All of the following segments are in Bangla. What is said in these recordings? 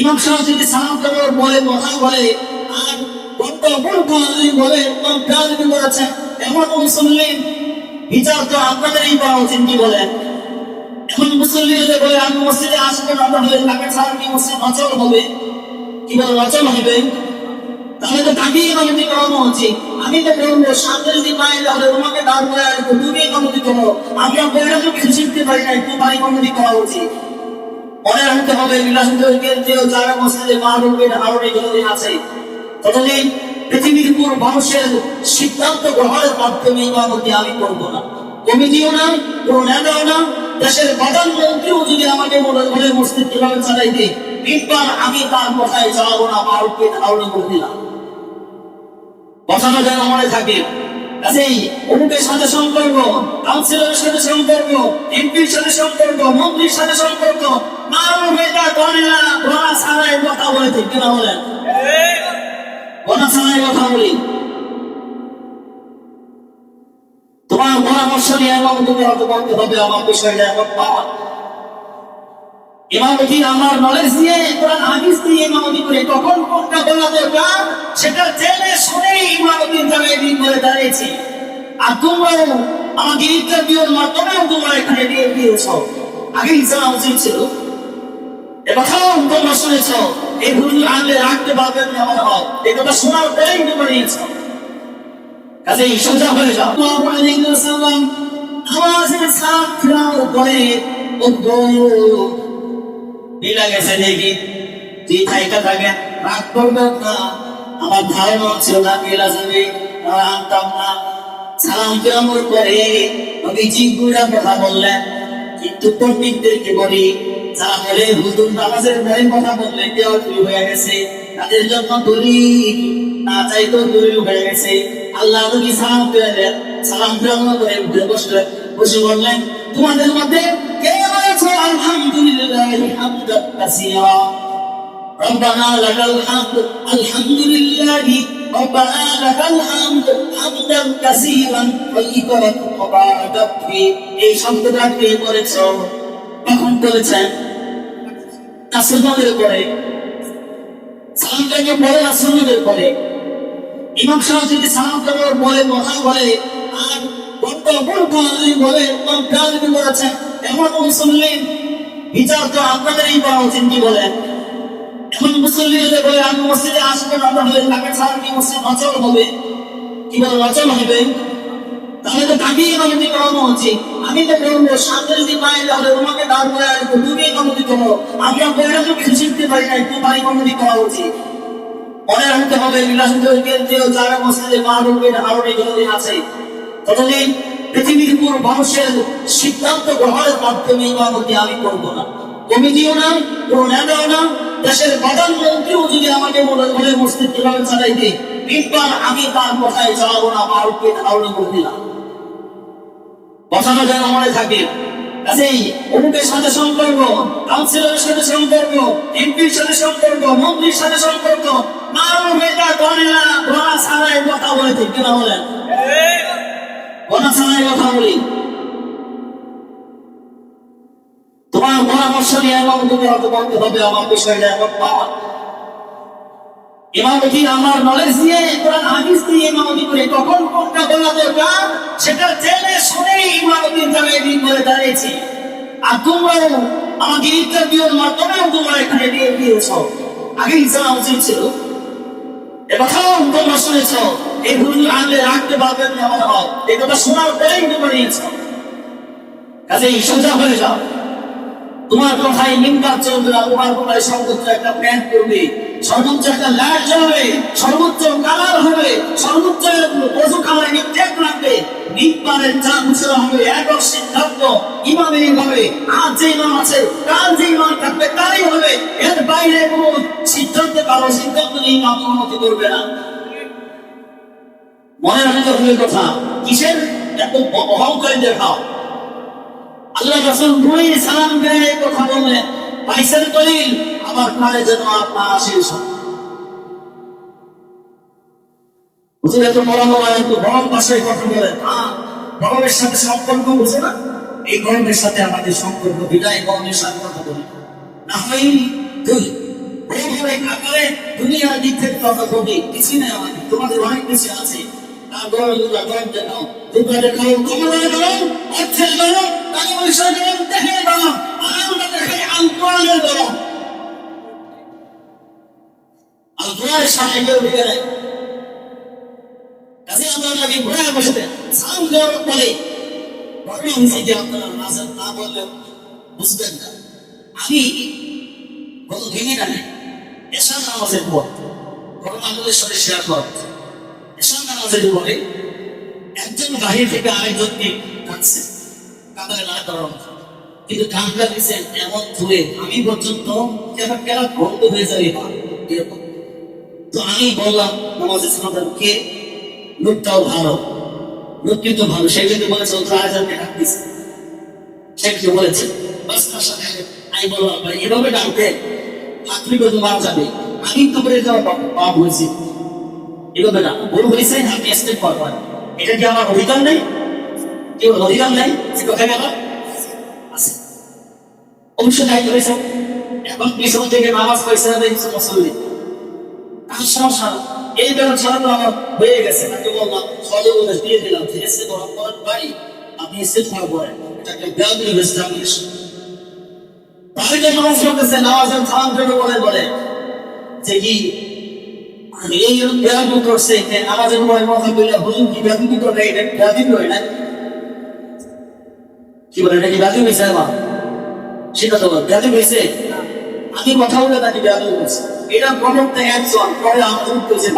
ইমাম সাহেব যদি সালাম দেওয়ার বলে কথা বলে আর বড্ড বড় কাজ বলে ইমাম কাজ করেছেন এমন মুসলিম বিচার তো আপনাদেরই করা উচিত কি বলেন? এখন মুসলিম যদি বলে, আমি মসজিদে আসব না তাহলে তাকে ছাড়া কি মসজিদ অচল হবে কি বলে অচল হবে? তাহলে তো তাকেই ইমামতি করানো উচিত। আমি তো বলব, সামনে যদি পাই, তাহলে তোমাকে দাঁড় করে আসব তুমি ইমামতি করো। আমি আপনারা তো কিছু শিখতে পারি না তোমার ইমামতি করা উচিত। মনে রাখতে হবে পৃথিবীর কোন মানুষের সিদ্ধান্ত গ্রহণের মাধ্যমে ইমামতি আমি করব না। কমিটিও না, কোন নেতাও না, দেশের প্রধানমন্ত্রীও যদি আমাকে করে মসজিদ কীভাবে চালাইতে তিনবার আমি তার কথায় চালাবো না মা রূপের আরও করে দিলাম কথাটা যেন মনে থাকে কাজেই অমুকের সাথে সম্পর্ক কাউন্সিলরের সাথে সম্পর্ক এমপির সাথে সম্পর্ক, মন্ত্রীর সাথে সম্পর্ক মারো বেটা করে না ঘোড়া কথা বলে ঠিক বলেন? ঘোড়া ছাড়াই কথা বলি। তোমার পরামর্শ নিয়ে এবং তুমি হয়তো বলতে হবে আমার বিষয়টা এখন পাওয়া ইমামতি আমার নলেজ দিয়ে কোরআন হাদিস দিয়ে ইমামতি করে কখন কোনটা বলা দরকার সেটা জেনে শুনে ইমামতির জায়গায় দিন করে দাঁড়িয়েছি। আর তোমরাও আমাকে ইন্টারভিউর মাধ্যমেও তোমরা এখানে দিয়ে দিয়েছ আগে জানা উচিত ছিল। এ তোমরা শুনেছ। এই হুজুর আনলে রাখতে পারবেন মনে হয় এই কথা শোনার পরেই তোমরা নিয়েছ। কাজে সোজা হয়ে যাও। নামাজের সালাম ফিরানোর পরে আমার ধারণা ছিল না আনতাম না। সালাম ফিরানোর পরে নবী জিগুড়া কথা বললেন, কিন্তু পণ্ডিতদেরকে বলি? যারা বলে হুজুর নামাজের পরে কথা বললে কেউ হয়ে গেছে, তাদের জন্য দলিল, না চাইতেও দলিল হয়ে গেছে। আল্লাহ নবী সালাম ফিরালেন সালাম ফিরানোর পরে বসে বললেন, তোমাদের মধ্যে কে বলেছে আলহামদুলিল্লাহ হামদান কাসীরা ربنا لك الحمد الحمد لله ربنا لك الحمد حمدا كثيرا طيبا مباركا فيه এই শব্দটা কে করেছ কখন বলেছেন আসমানের পরে সালামটাকে পরে আসমানের পরে ইমাম সাহেব যদি সালাম দেওয়ার বলে কথা বলে আর বড্ড বড় কাজ বলে ইমাম কাজ করেছেন এমন মুসলিম বিচার তো আপনাদেরই পাওয়া উচিত কি বলেন? এখন মুসলিম যদি বলে, আমি মসজিদে আসব না তাহলে তাকে ছাড়া কি মসজিদ অচল হবে। কি বলে অচল হবে? তাহলে তো তাকেই ইমামতি করানো উচিত। আমি তো বলব, সামনে যদি পাই তাহলে তোমাকে দাঁড় করে আসব তুমি ইমামতি করো। আমি আপনারা তো কিছু শিখতে পারি না তোমার ইমামতি করা উচিত। মনে রাখতে হবে বিলাসিন্দরকে যে যারা মসজিদে মা রূপের আরও যতদিন আছে। পৃথিবীর কোন মানুষের সিদ্ধান্ত গ্রহণের মাধ্যমে ইমামতি আমি করব না। কমিটিও না, কোন নেতাও না। দেশের প্রধানমন্ত্রীও যদি আমাকে মনে করে মসজিদ কীভাবে চালাইতে তিনবার আমি তার কথায় চালাবো না মা রূপের আরও করে দিলাম। কথাটা যেন মনে থাকে। কাজেই অমুকের সাথে সম্পর্ক কাউন্সিলরের সাথে সম্পর্ক এমপির সাথে সম্পর্ক, মন্ত্রীর সাথে সম্পর্ক মারো বেটা করে না ছাড়াই কথা বলে ঠিক বলেন। বলি। তোমার পরামর্শ নিয়ে এবং তুমি হয়তো বলতে হবে আমার বিষয়টা এখন পাওয়া। ইমামতি, আমার নলেজ দিয়ে কোরআন, হাদিস দিয়ে ইমামতি করে কখন কোনটা বলা দরকার, সেটা জেনে শুনে ইমামতির জায়গায় দিন করে দাঁড়িয়েছি। আর তোমরাও আমাকে ইন্টারভিউর মাধ্যমেও তোমরা এখানে দিয়ে দিয়েছ আগে জানা উচিত ছিল। এ কথাও তোমরা শুনেছ। এই আনলে রাখতে পারবেন না মনে হয় এই কথা শোনার পরেই কাজেই সোজা হয়ে যাও। তোমার কথায় চলবে না, তোমার কথায় সর্বোচ্চ একটা প্যান্ট সর্বোচ্চ একটা লাইট জ্বলবে সর্বোচ্চ কালার হবে, সর্বোচ্চ টেক রাখবে। হবে সিদ্ধান্ত হবে, আর যে ইমাম আছে, তার যে ইমাম থাকবে হবে। এর বাইরে কোনো সিদ্ধান্ত কারও সিদ্ধান্ত নেই ইমাম অনুমতি করবে না। মনে রাখতে হবে কথা। কিসের? এত অহংকারী দেখাও আল্লাহ রসুল দুই সালাম দিয়ে কথা বললেন। পাইছেন দলিল এই গরমের সাথে আমাদের সম্পর্ক, বিদায় গরমের সাথে কথা বলি। না হয় দুনিয়ার দিক থেকে কথা কবি কিছুই নেই আমাদের। তোমাদের অনেক কিছু আছে। দুটা গরম দেখাও দুটা দেখাও ক্ষমতা গরম অর্থের গরম টাকা গরম আমরা দেখে গরম আলকোয়ালের সামনে কাজে আমরা নাকি ঘুরে বসে দেন সাম গরম বলে ঘটনা হয়েছে যে আপনারা না বললে বুঝবেন না আমি গত দিনই না এসার নামাজের পর ঘটনা আমাদের সাথে শেয়ার করা পরে একজন বাহির থেকে আরেকজনকে না। কিন্তু কানটা দিচ্ছেন এমন ধুয়ে। আমি পর্যন্ত কেন বন্ধ হয়ে যাবে না এরকম। তো আমি বললাম, নামাজের সালাম কে? লোকটাও ভালো। ভালো। সে কিন্তু বলেছে সে বলেছে আমি বললাম এভাবে ডাকতে আপনি কিন্তু মারা যাবে। আমি তো বলে যাওয়া পাপ হয়েছি। এভাবে না। ভুল হয়েছে আপনি স্টেপ করবেন এটা কি আমার অধিকার নেই? কি ওর অধিকার নেই? সে কোথায় গেল আছে। অবশ্যই দায়িত্ব রয়েছে এখন পিছন থেকে নামাজ পয়সা দেয় মুসল্লি। তার সমস্যা। এই বেলা ছাড়া তো আমার হয়ে গেছে। তাকে বললাম সহজে বলে দিয়ে দিলাম যে এসে করার পর ভাই আপনি এসে করার পরে এটাকে হয়েছে আমি তাহলে নামাজ পড়তেছে নামাজের করে বলে বলে। যে কি এই বেয়াদ করছে নামাজের সময় কথা বললে হুজুর কি বেয়াদ কি করে না? কি বলে, এটা কি বেয়াদ হয়েছে মা সেটা তো বেয়াদ হয়েছে আমি কথা বলে তাকে বেয়াদ হয়েছে এটা প্রথমটা একজন, পরে আমার উঠতেছে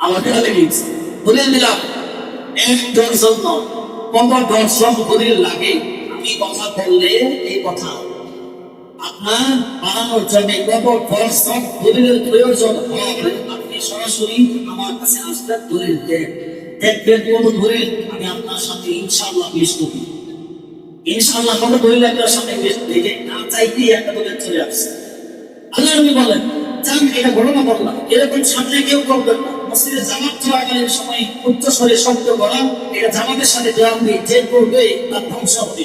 আমার বেয়াদ হয়েছে বলে দিলাম, একজন জন্য কত দর্শক দলিল লাগে, আমি কথা বললে এই কথা আপনার জন্য প্রয়োজন আপনি সরাসরি আমার কাছে আমি আপনার সাথে কোন দলিল আপনার যে না চাইতেই একটা বলেন এটা ঘটনা বললাম এরকম সামনে কেউ করবেন না। জামাত চলাকালীন সময় উচ্চ স্বরে শব্দ করা, এটা জামাতের সাথে দেওয়া যে করবে, তার ধ্বংস হবে।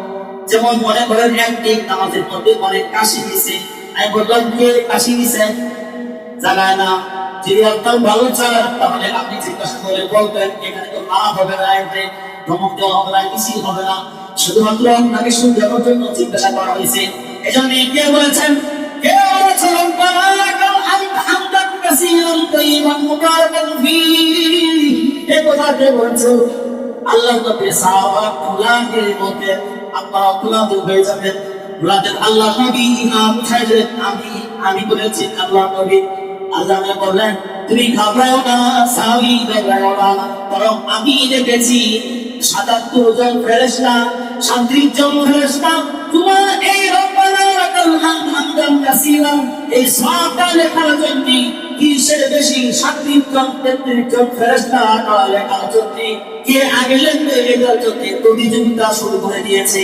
যেমন মনে করেন একদিন আমাদের মধ্যে অনেক কাশি দিছে আমি বললাম, কে কাশি দিছে? জানায় না। যদি ভালো চান, তাহলে আপনি জিজ্ঞাসা করে বলবেন, এখানে তো না হবে না, এতে ধমক দেওয়া হবে না মিছিল হবে না। শুধুমাত্র আপনাকে জন্য জিজ্ঞাসা করা হয়েছে। এজন্য কে বলেছেন? কে বলেছেন? আল্লাহ আপনারা কুলাদের হয়ে যাবেন। কুলাদের আল্লাহ নবী ইমাম সাহেব আমি আমি বলেছি, আল্লাহ নবী আল্লাহ বললেন, তুমি ঘাবড়াও না সাহাবী ঘাবড়াও না। বরং আমি দেখেছি সাতাত্তর জন ফেরেশতা, সাঁত্রিশ জন ফেরেশতা। তোমার এই রব্বানা হামদ হামদান কাসীরা। এই সওয়াবটা লেখার জন্য কিসের বেশি সাত্রিশ জন তেত্রিশ কম ফেরেশতা লেখার জন্য কে আগে লিখবে? এটার জন্য প্রতিযোগিতা শুরু করে দিয়েছে।